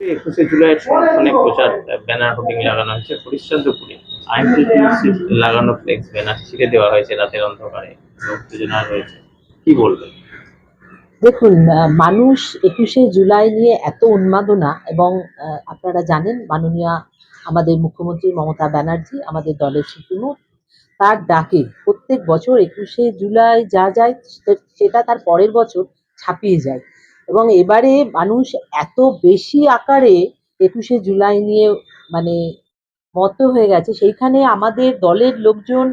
একুশে জুলাইয়ের সমর্থনে প্রচার ব্যানার হোর্ডিং লাগানো হয়েছে হরিশ্চন্দ্রপুরে লাগানো ফ্লেক্স ব্যানার ছিঁড়ে দেওয়া হয়েছে রাতের অন্ধকারে উত্তেজনা রয়েছে। কি বলবেন দেখুন মানুষ একুশে জুলাই নিয়ে এত উন্মাদনা এবং আপনারা জানেন, মাননীয়া আমাদের মুখ্যমন্ত্রী মমতা ব্যানার্জি, আমাদের দলের সুপ্রিমো তার ডাকে প্রত্যেক বছর একুশে জুলাই যা যায় সেটা তার পরের বছর ছাপিয়ে যায়। এবং এবারে মানুষ এত বেশি আকারে একুশে জুলাই নিয়ে মানে মত হয়ে গেছে, সেইখানে আমাদের দলের লোকজন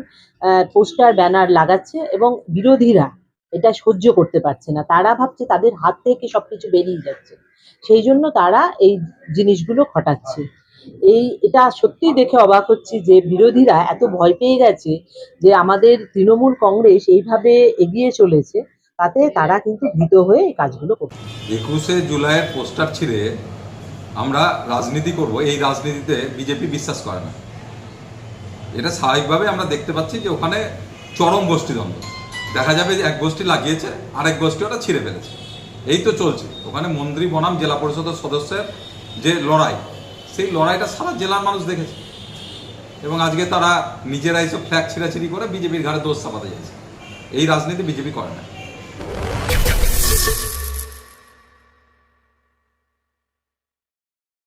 পোস্টার, ব্যানার লাগাচ্ছে এবং বিরোধীরা এটা সহ্য করতে পারছে না। তারা ভাবছে তাদের হাত থেকে সবকিছু বেরিয়ে যাচ্ছে। সেই জন্য তারা এই জিনিসগুলো ঘটাচ্ছে। এই, এটা সত্যিই দেখে অবাক হচ্ছি যে বিরোধীরা এত ভয় পেয়ে গেছে যে আমাদের তৃণমূল কংগ্রেস এইভাবে এগিয়ে চলেছে। তাতে তারা কিন্তু ভীত হয়ে এই কাজগুলো করছে। একুশে জুলাইয়ের পোস্টার ছিঁড়ে আমরা রাজনীতি করব এই রাজনীতিতে বিজেপি বিশ্বাস করে না। এটা স্বাভাবিকভাবে আমরা দেখতে পাচ্ছি যে ওখানে চরম গোষ্ঠীদ্বন্দ্ব। দেখা যাবে যে এক গোষ্ঠী লাগিয়েছে আরেক গোষ্ঠী ওটা ছিঁড়ে ফেলেছে। এই তো চলছে। ওখানে মন্ত্রী বনাম জেলা পরিষদের সদস্যের যে লড়াই সেই লড়াইটা সারা জেলার মানুষ দেখেছে। এবং আজকে তারা নিজেরা এইসব ফ্ল্যাগ ছিঁড়াছিড়ি করে বিজেপির ঘাড়ে দোষ চাপাতে যাচ্ছে। এই রাজনীতি বিজেপি করে না। Thank you.